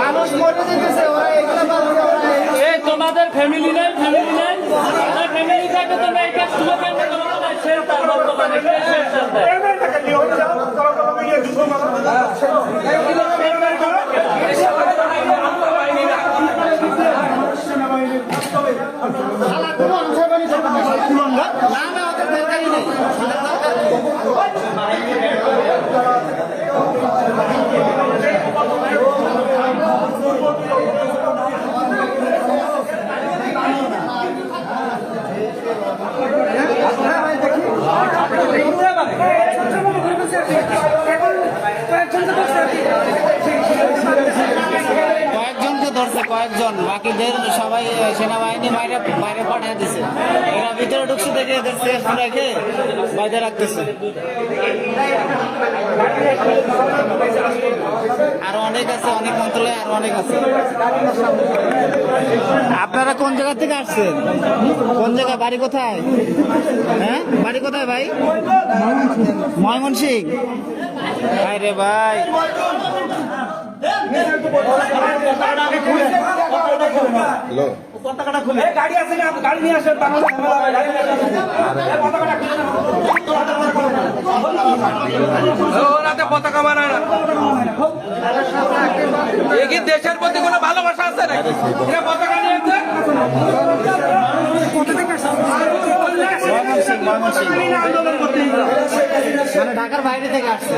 মানুষ তোমাদের ফ্যামিলি নেই ফ্যামিলি নেই ফ্যামিলি থাকে তো না এটা তুলে ফেলতে তোমার না শেল্টার বর্তমানে কে না। কয়েকজনকে ধরছে কয়েকজন বাকিদের সবাই সেনাবাহিনী বাইরে বাইরে পাঠিয়ে দিছে এরা ভিতরে ঢুকছে দেখে এদের সেফ রেখে বাইরে রাখতেছে। আরও অনেক আছে, অনেক মন্ত্রালয় আরও অনেক আছে। আপনারা কোন জায়গা থেকে আসছেন? কোন জায়গা? বাড়ি কোথায়? হ্যাঁ? বাড়ি কোথায় ভাই? ময়মনসিং রে ভাই। গাড়ি আছে না গাড়ি নিয়ে পতাকা না দেশের প্রতি কোনো ভালোবাসা আছে আন্দোলন করতে মানে ঢাকার বাইরে থেকে আসছে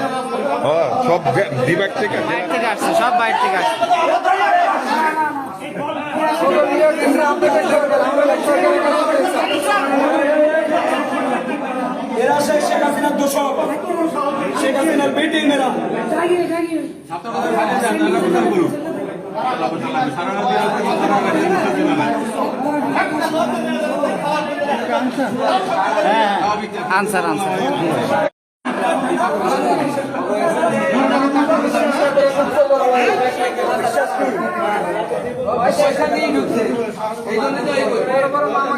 হ্যাঁ সব বিভাগ থেকে? বাইরে থেকে আসছে সব বাইরে থেকে আসছে। এরা শেখ হাসিনার দোষক। শেখ হাসিনার বেটি মেয়েরা আনসার আনসার। পয়সা নিয়ে ঢুকছে এই জন্য তো বড় বড় মামা